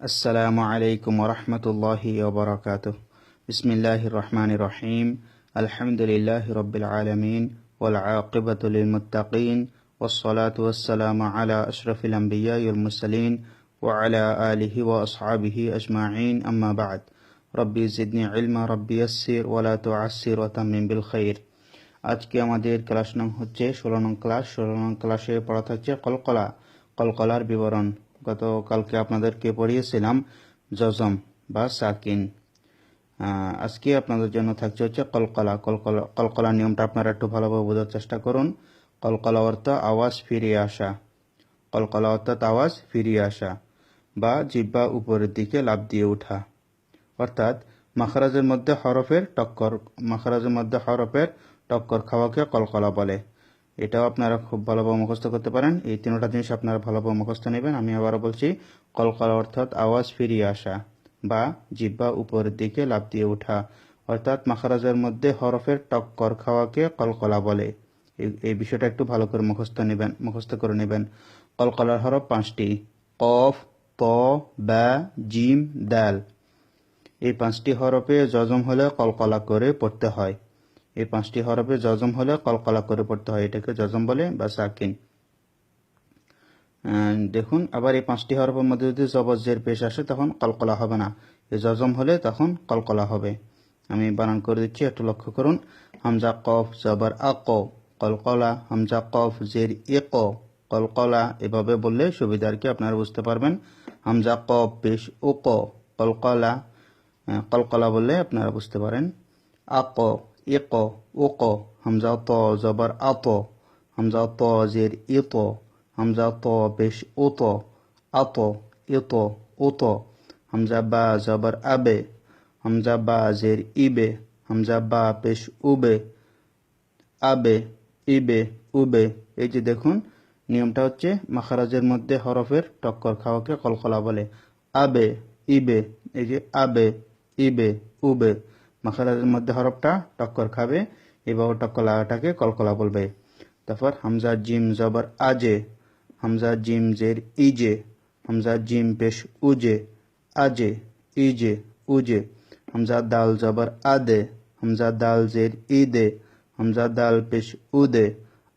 السلام عليكم ورحمة الله وبركاته بسم الله الرحمن الرحيم الحمد لله رب العالمين والعاقبة للمتقين والصلاة والسلام على أشرف الأنبياء والمرسلين وعلى آله وأصحابه أجمعين أما بعد ربي زدني علما ربي يسر ولا تعسر وتمم بالخير আজকে আমাদের ক্লাস নং হচ্ছে ষোলো নং ক্লাস ষোলো নং ক্লাসে পড়া থাকছে কলকলা কলকলার বিবরণ গতকালকে আপনাদেরকে পড়িয়েছিলাম জজম বা সাকিন। আজকে আপনাদের জন্য থাকছে হচ্ছে কলকলা। কলকলা কলকলা নিয়মটা আপনারা একটু ভালোভাবে বোঝার চেষ্টা করুন। কলকলা অর্থ আওয়াজ ফিরিয়ে আসা। কলকলা অর্থাৎ আওয়াজ ফিরিয়ে আসা বা জিব্বা উপরের দিকে লাভ দিয়ে ওঠা অর্থাৎ মাখারাজের মধ্যে হরফের টক্কর মাখারাজের মধ্যে হরফের টক্কর খাওয়াকে কলকলা বলে। এটাও আপনারা খুব ভালোভাবে মুখস্থ করতে পারেন। এই তিনটা জিনিস আপনারা ভালোভাবে মুখস্থ নেবেন। আমি আবারও বলছি, কলকলা অর্থাৎ আওয়াজ ফিরিয়ে আসা বা জিব্বা উপরের দিকে লাভ দিয়ে ওঠা অর্থাৎ মাখারাজের মধ্যে হরফের টক্কর খাওয়াকে কলকলা বলে। এই- বিষয়টা একটু ভালো করে মুখস্থ নেবেন, মুখস্থ করে নেবেন। কলকলার হরফ পাঁচটি, কফ ত বা জিম দাল এই পাঁচটি হরফে জজম হলে কলকলা করে পড়তে হয়। এই পাঁচটি হরফে জজম হলে কলকলা করে পড়তে হয়, এটাকে জজম বলে বা সাকিন। দেখুন, আবার এই পাঁচটি হরফের মধ্যে যদি জবর জের পেশ আসে, তখন কলকলা হবে না। এই জজম হলে তখন কলকলা হবে। আমি বানান করে দিচ্ছি, একটু লক্ষ্য করুন। হামজা, কফ, জবর, আক। কলকলা, হামজা, কফ, জের ইক কলকলা, এভাবে বললে সুবিধা কি আপনারা বুঝতে পারবেন। হামজা, কফ, পেশ, উক। কলকলা কলকলা বললে আপনারা বুঝতে পারেন। আক। ইক, উক, হামজা ত, জবর আত, হামজা ত, জের ইত, হামজা ত পেশ উত, আত, ইত, উত, হামজা বা, জবর আবে, হামজা বা, জের ইবে, হামজা বা পেশ উবে, আবে, ইবে, উবে। এই যে দেখুন, নিয়মটা হচ্ছে মাখারাজের মধ্যে হরফের টক্কর খাওয়াকে কলকলা বলে। আবে, ইবে, এই যে আবে, ইবে, উবে। মাখারাজের মধ্যে হরফটা টক্কর খাবে এবার টক্কর লাগাটাকে কলকলা বলবে। তারপর হামজা, জিম, জবর, আজে। হামজা, জিম, জের, ইজে। হামজা, জিম, পেশ, উজে। আজে, ইজে, উজে। হামজা, দাল, জবর, আদে। হামজা, দাল, জের ইদে হামজা, দাল, পেশ, উদে।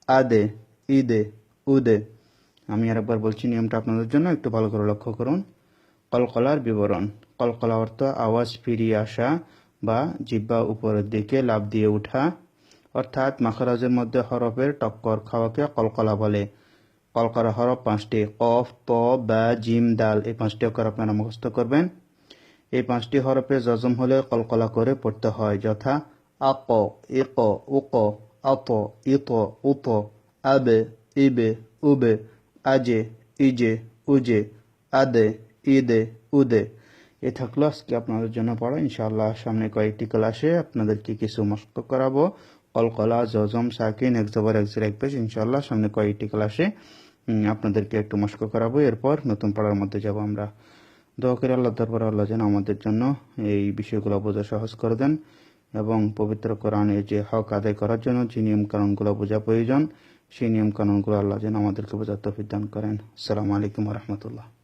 আদে ইদে উদে। আমি আর একবার বলছি নিয়মটা আপনাদের জন্য, একটু ভালো করে লক্ষ্য করুন। কলকলার বিবরণ। কলকলা অর্থ আওয়াজ ফিরিয়ে আসা বা জিব্বা উপরের দিকে লাভ দিয়ে ওঠা অর্থাৎ মাখরাজের মধ্যে হরফের টক্কর খাওয়াকে কলকলা বলে। কলকলা হরফ পাঁচটি, কফ প বা, জিম ডাল এই পাঁচটি অক্ষর আপনারা মুখস্থ করবেন। এই পাঁচটি হরফে জজম হলে কলকলা করে পড়তে হয়, যথা আক, ইক, উক, আত, ইত, উত, আবে, ইবে, উবে, আজে, ইজে, উজে, আদে ইদে উদে। এ থাকল আজকে আপনাদের জন্য পড়া। ইনশাআল্লাহ সামনে কয়েকটি ক্লাসে আপনাদেরকে কিছু মস্ক করাবো। কলকলা জজম, সাকিন, এক জবর, এক পেশ ইনশাআল্লাহ সামনে কয়েকটি ক্লাসে আপনাদেরকে একটু মস্ক করাবো। এরপর নতুন পড়ার মধ্যে যাব আমরা। দোয়া আল্লাহ দরবার, আল্লাহ যেন আমাদের জন্য এই বিষয়গুলো বোঝা সহজ করে দেন এবং পবিত্র কোরআনে যে হক আদায় করার জন্য যে নিয়ম কানুনগুলো বোঝা প্রয়োজন, সেই নিয়ম কানুনগুলো আল্লাহ যেন আমাদেরকে বোঝার তফিক দান করেন। আসসালামু আলাইকুম রহমতুল্লাহ।